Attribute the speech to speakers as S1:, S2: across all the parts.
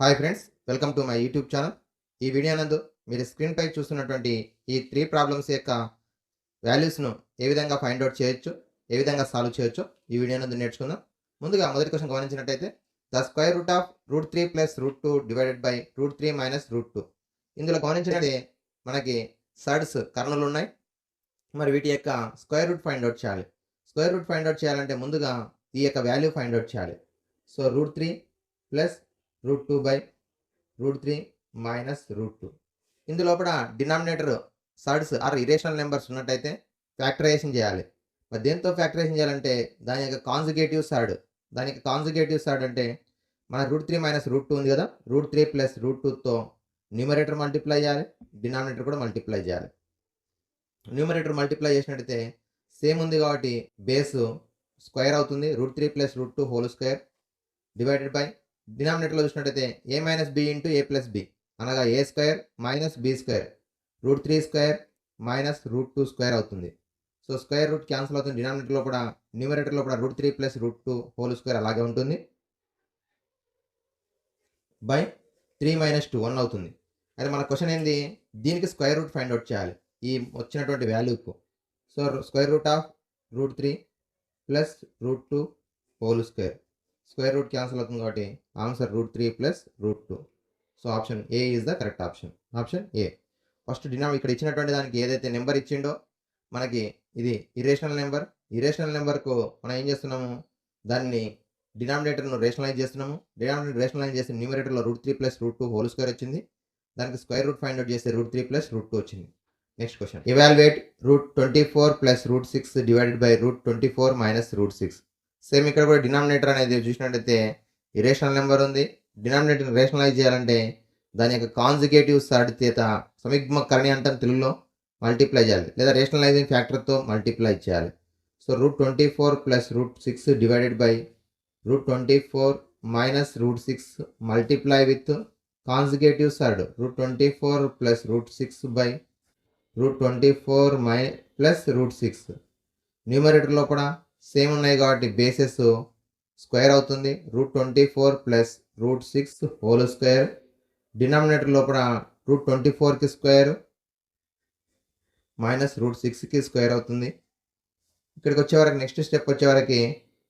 S1: Hi friends welcome to my YouTube channel ఈ video నందు మీరు స్క్రీన్పై చూస్తున్నటువంటి ఈ త్రీ ప్రాబ్లమ్స్ యొక్క వాల్యూస్ను ఏ విధంగా ఫైండ్ అవుట్ చేయొచ్చు ఏ విధంగా సాల్వ్ చేయొచ్చు ఈ వీడియో నందు నేర్చుకుందాం. ముందుగా మొదటి క్వశ్చన్ గమనించినట్టయితే the square root of root three plus root two divided by root three minus root two ఇందులో గమనించినట్టే మనకి సర్డ్స్ కర్ణలు ఉన్నాయి. మరి వీటి యొక్క స్క్వేర్ రూట్ ఫైండ్ అవుట్ చేయాలి. స్క్వేర్ రూట్ ఫైండ్ అవుట్ చేయాలంటే ముందుగా ఈ యొక్క వాల్యూ ఫైండ్ అవుట్ చేయాలి. So root three plus root two by root three minus root two. ఇందులోపల denominator surds or irrational numbers ఉన్నట్టయితే ఫ్యాక్టరైజేషన్ చేయాలి. మరి దేంతో ఫ్యాక్టరైజేషన్ చేయాలంటే దాని యొక్క కాన్జుగేటివ్ సర్డ్ దాని యొక్క కాన్జుగేటివ్ సర్డ్ అంటే మన root three minus root two ఉంది కదా రూట్ త్రీ ప్లస్ రూట్ టూతో న్యూమరేటర్ మల్టిప్లై చేయాలి డినామినేటర్ కూడా మల్టిప్లై చేయాలి. న్యూమరేటర్ మల్టిప్లై చేసినట్టయితే సేమ్ ఉంది కాబట్టి బేస్ స్క్వేర్ అవుతుంది root three plus root two whole square divided by డినామినేటర్లో చూసినట్టయితే a minus b into a plus b? అనగా a square minus b square. Root three square minus root two square అవుతుంది. So square root cancel అవుతుంది. డినామినేటర్లో కూడా న్యూమరేటర్లో కూడా root three plus root two whole square అలాగే ఉంటుంది. By three minus two one అవుతుంది. అయితే మన క్వశ్చన్ ఏంది? దీనికి స్క్వేర్ రూట్ ఫైండ్ అవుట్ చేయాలి. ఈ వచ్చినటువంటి వాల్యూకు. So square root of root three plus root two whole square. Square root cancel అవుతుంది కాబట్టి answer root three plus root two. So option a is the correct option. Option a. First డినా ఇక్కడ ఇచ్చినటువంటి దానికి ఏదైతే number ఇచ్చిండో మనకి ఇది irrational number irrational నెంబర్కు మనం ఏం చేస్తున్నాము? దాన్ని డినామినేటర్ను రేషనలైజ్ చేస్తున్నాము. డినామినేటర్ రేషనలైజ్ చేసిన న్యూమరేటర్లో root three plus root two whole square వచ్చింది. దానికి స్క్వేర్ రూట్ ఫైండ్ అవుట్ చేస్తే root three plus root two వచ్చింది. Next question. Evaluate root twenty four plus root six divided by root twenty four minus root six. Same ఇక్కడ కూడా denominator అనేది చూసినట్టయితే irrational number ఉంది. Denominator rationalise చేయాలంటే దాని యొక్క కాన్జిగేటివ్ సర్డ్ చేత సమిగ్మ కరణి అంటాం తెలుగులో మల్టిప్లై చేయాలి. లేదా రేషనలైజింగ్ ఫ్యాక్టర్తో మల్టిప్లై చేయాలి. So root twenty four plus root six divided by root twenty four minus root six multiply with conjugative surd root twenty four plus root six by root twenty four my plus root six న్యూమరేటర్లో కూడా same ఉన్నాయి కాబట్టి bases square అవుతుంది. Root twenty four plus root six whole square denominator లోపల root twenty ఫోర్కి square minus root సిక్స్కి square అవుతుంది. ఇక్కడికి వచ్చేవరకు నెక్స్ట్ స్టెప్ వచ్చేవరకు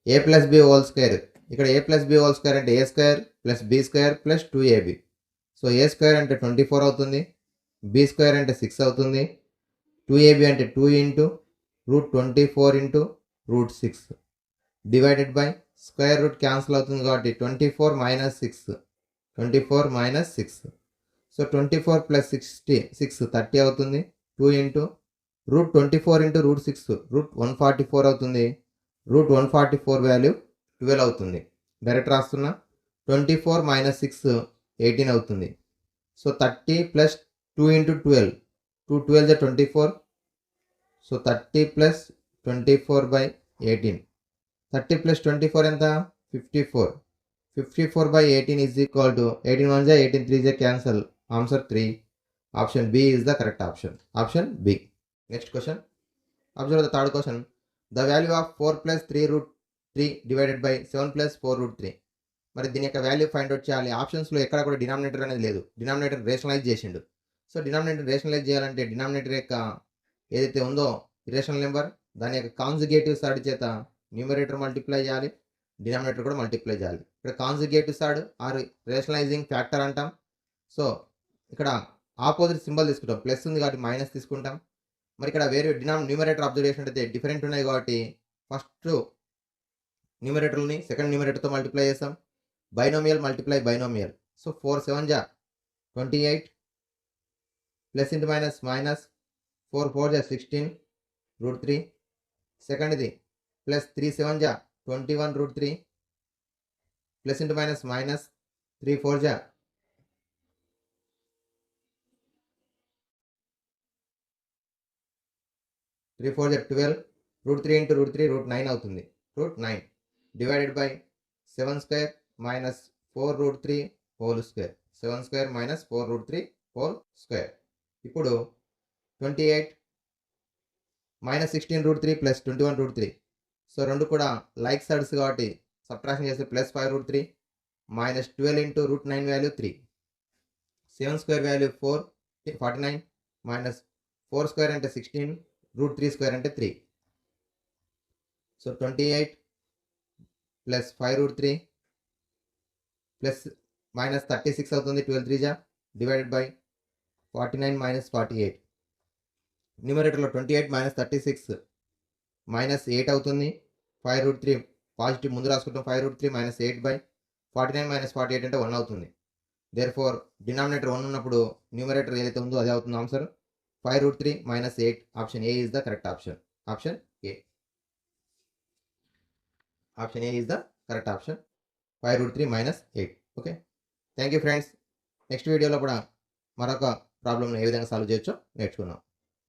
S1: a plus b whole square ఇక్కడ a plus b whole square అంటే a square plus b square plus two ab so a square అంటే ట్వంటీ ఫోర్ అవుతుంది. బి స్క్వేర్ అంటే సిక్స్ అవుతుంది. టూ ఏబి అంటే two into root twenty four into root six. Divided by square root cancel అవుతుంది కాబట్టి twenty four minus six twenty four minus six so twenty four plus sixty six thirty అవుతుంది. Two into root twenty four into root six root one forty four అవుతుంది. Root one forty four value twelve అవుతుంది. Direct రాస్తున్నా. Twenty four minus six eighteen అవుతుంది. So thirty plus two into twelve two twelve జా twenty four so thirty plus twenty four by eighteen. Thirty plus twenty four ఎంత? Fifty four. Fifty four by eighteen is equal to eighteen one జా eighteen three జా cancel. Answer three. Option b is the correct option. Option b. Next question. Observe the third question. The value of four plus three root three divided by seven plus four root three. మరి దీని యొక్క value find out చేయాలి. ఆప్షన్స్లో ఎక్కడ కూడా denominator అనేది లేదు. Denominator rationalise చేసిండు. సో డినామినేటర్ రేషనలైజ్ చేయాలంటే డినామినేటర్ యొక్క ఏదైతే ఉందో రేషనల్ నెంబర్ దాని యొక్క కాన్జుగేటివ్ సైడ్ చేత న్యూమరేటర్ మల్టిప్లై చేయాలి డినామినేటర్ కూడా మల్టిప్లై చేయాలి. ఇక్కడ conjugative side or rationalizing factor అంటాం. సో ఇక్కడ ఆపోజిట్ సింబల్ తీసుకుంటాం. ప్లస్ ఉంది కాబట్టి మైనస్ తీసుకుంటాం. మరి ఇక్కడ వేరే డినామ్ న్యూమరేటర్ అబ్జర్వేషన్ అయితే డిఫరెంట్ ఉన్నాయి కాబట్టి ఫస్ట్ న్యూమరేటర్ని సెకండ్ న్యూమరేటర్తో మల్టిప్లై చేస్తాం. Binomial multiply binomial so four seven జా twenty eight plus into minus minus four four జా సిక్స్టీన్ రూట్ త్రీ సెకండ్ది ప్లస్ త్రీ సెవెన్ జా twenty one root three plus into minus minus three four జా three four జా twelve root three into root three root nine అవుతుంది. Root nine divided by seven square minus four root three whole square seven square minus four root three whole square ఇప్పుడు twenty eight minus sixteen root three plus twenty one root three so రెండు కూడా like sides కాబట్టి subtraction చేస్తే plus five root three minus twelve into root nine value three seven square value four forty nine minus four square అంటే sixteen root three square అంటే three so twenty eight plus five root three plus minus thirty six అవుతుంది twelve three జా divided by forty nine minus forty eight న్యూమరేటర్లో twenty eight minus thirty six minus eight అవుతుంది. Five root three positive ముందు రాసుకుంటాం. Five root three minus eight by forty nine minus forty eight అంటే one అవుతుంది. Therefore denominator one ఉన్నప్పుడు numerator ఏదైతే ఉందో అదే అవుతుంది answer five root three minus eight option a is the correct option option a option a is the correct option five root three minus eight okay thank you friends next వీడియోలో కూడా మరొక ప్రాబ్లమ్ని ఏ విధంగా solve చేయొచ్చో నేర్చుకున్నాం